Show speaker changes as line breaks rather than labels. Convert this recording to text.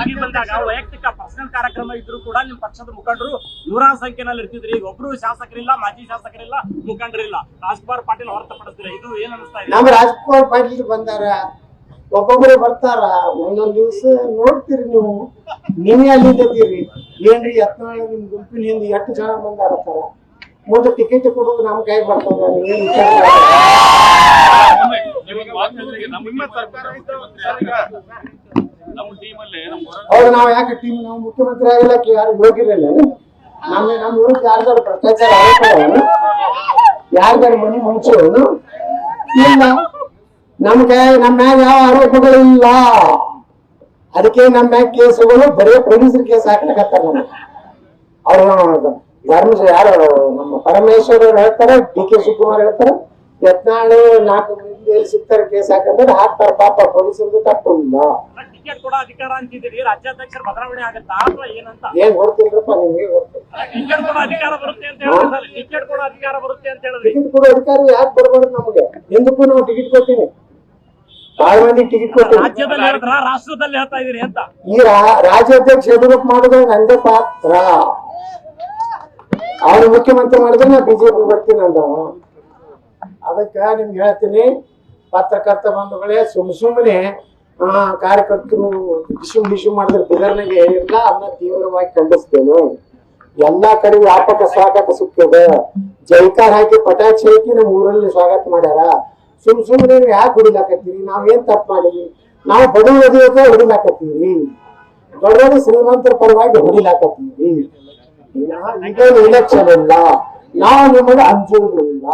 ಆಗಿ ಬಂದಾಗ ವೈಯಕ್ತಿಕ ಪರ್ಸನಲ್ ಕಾರ್ಯಕ್ರಮ ಇದ್ರು ಕೂಡ ನಿಮ್ ಪಕ್ಷದ ಮುಖಂಡರು ನೂರಾರು ಸಂಖ್ಯೆನಲ್ಲಿ ಇರ್ತಿದ್ರಿ. ಈಗ ಒಬ್ರು ಶಾಸಕರಿಲ್ಲ ಮಾಜಿ ಶಾಸಕರಿಲ್ಲ ಮುಖಂಡರಿಲ್ಲ. ರಾಜ್ಕುಮಾರ್ ಪಾಟೀಲ್ ಹೊರತುಪಡಿಸ್ತೀರ ಇದು ಏನ್ ಅನಿಸ್ತಾ ಇದೆ?
ರಾಜ್ಕುಮಾರ್ ಪಾಟೀಲ್ ಬಂದಾರ. ಒಬ್ಬೊಬ್ಬರೇ ಬರ್ತಾರ. ಒಂದೊಂದ್ ದಿವ್ಸ ನೋಡ್ತೀರಿ ನೀವು. ನಿನ್ನೆ ಅಲ್ಲಿ ಇದ್ದೀರಿ ಏನ್ರಿ ಯತ್ನಾಳ ನಿಮ್ ಗುಂಪಿನ ಹಿಂದೆ ಎಷ್ಟು ಜನ ಬಂದಾರ ಮುಂದೆ ಟಿಕೆಟ್ ಕೊಡೋದು ನಮ್ ಕೈ ಬರ್ತದ. ನೀವೇನ್ ವಿಚಾರ ಹೌದು, ನಾವು ಯಾಕೆ ಟೀಮ್ ನಾವು ಮುಖ್ಯಮಂತ್ರಿ ಆಗಿಲ್ಲ ಯಾರು ಹೋಗಿರಲಿಲ್ಲ ನಮ್ಮ ನಮ್ಮ ಊರು ಯಾರ್ದಾರು ಭ್ರಷ್ಟಾಚಾರ ಯಾರ್ದಾರು ಮನೆ ಮುಂಚೆನು ಇಲ್ಲ. ನಮ್ಗೆ ನಮ್ಮ ಮ್ಯಾಗ ಯಾವ ಆರೋಪಗಳಿಲ್ಲ ಅದಕ್ಕೆ ನಮ್ಮ ಮ್ಯಾಗ ಕೇಸುಗಳು, ಬರೀ ಪೊಲೀಸರು ಕೇಸ್ ಹಾಕ್ಲಿಕ್ಕೆ ಅವ್ರು. ಧರ್ಮ ಯಾರು, ನಮ್ಮ ಪರಮೇಶ್ವರ್ ಅವ್ರು ಹೇಳ್ತಾರೆ, ಡಿ ಕೆ ಶಿವಕುಮಾರ್ ಹೇಳ್ತಾರೆ. ಯತ್ನಾಳು ನಾಲ್ಕು ಮಂದಿ ಎಲ್ಲಿ ಸಿಗ್ತಾರೆ ಕೇಸ್ ಹಾಕಂದ್ರೆ ಹಾಕ್ತಾರ ಪಾಪ ಪೊಲೀಸರದು ತಪ್ಪು
ಟಿಕೆಟ್ ಕೊಡೋ ಅಧಿಕಾರ ಅಂತಿದ್ದೀರಿ ರಾಜ್ಯಾಧ್ಯಕ್ಷರ ಬದಲಾವಣೆ ಆಗುತ್ತಾ ಅಥವಾ ಏನಂತ?
ಏನ್ ಗೊತ್ತಿಲ್ರಪ್ಪ ನಿಮ್ಗೆ
ಟಿಕೆಟ್ ಕೊಡೋ ಅಧಿಕಾರ ಬರುತ್ತೆ ಅಂತ ಹೇಳಿದ್ರೆ ಟಿಕೆಟ್ ಕೊಡೋ ಅಧಿಕಾರ ಬರುತ್ತೆ ಅಂತ ಹೇಳಿದ್ರಿ.
ಟಿಕೆಟ್ ಕೊಡೋ ಅಧಿಕಾರಿ ಯಾಕೆ ಬರ್ಬಾರ್ದು ನಮ್ಗೆ? ಹಿಂದಕ್ಕೂ ನಾವು ಟಿಕೆಟ್ ಕೊಡ್ತೀನಿ. ಬಹಳ ಮಂದಿ ಟಿಕೆಟ್ ಕೊಡ್ತೀನಿ.
ರಾಜ್ಯದಲ್ಲಿ ರಾಷ್ಟ್ರದಲ್ಲಿ ಹೇಳ್ತಾ ಇದೀರಿ ಅಂತ.
ಈ ರಾಜ್ಯಾಧ್ಯಕ್ಷ ಯಡಿಯೂರಪ್ಪ ಮಾಡಿದ್ರೆ ನಂದೇ ಪಾತ್ರ? ಅವ್ರು ಮುಖ್ಯಮಂತ್ರಿ ಮಾಡಿದ್ರೆ ನಾ ಬಿಜೆಪಿ ಬರ್ತೀನಿ ಅಂದ ಅದಕ್ಕ ನಿಮ್ಗೆ ಹೇಳ್ತೀನಿ, ಪತ್ರಕರ್ತ ಬಂಧುಗಳೇ, ಸುಮ್ ಸುಮ್ಮನೆ ಕಾರ್ಯಕರ್ತರು ಡಿಶು ಡಿಶು ಮಾಡಿದ್ರೆ ಬಿದರ್ನಾಗ ಏನಿಲ್ಲ, ಅದನ್ನ ತೀವ್ರವಾಗಿ ಖಂಡಿಸ್ತೇನೆ. ಎಲ್ಲಾ ಕಡೆ ವ್ಯಾಪಕ ಸ್ವಾಗತ ಸಿಕ್ಕಿದೆ ಜೈಕಾರ ಹಾಕಿ ಪಟಾಕ್ಷಿ ಹಾಕಿ ನಮ್ಮ ಊರಲ್ಲಿ ಸ್ವಾಗತ ಮಾಡ್ಯಾರ. ಸುಮ್ ಸುಮ್ಮನೆ ಯಾಕೆ ಹೊಡಿಲಾಕತ್ತೀರಿ ನಾವೇನ್ ತಪ್ಪು ಮಾಡಿವಿ ನಾವು ಬಡವರಿಗೆ ಹೊಡಿಲಾಕತ್ತೀವಿ ದೊಡ್ಡ ಶ್ರೀಮಂತರ ಪರವಾಗಿ ಹೊಡಿಲಾಕತ್ತೀವಿ ಈಗ ಇಲೆಕ್ಷನ್ ಇಲ್ಲ. ನಾವು ನಿಮಗೆ ಅಂಜುವುದಿಲ್ಲ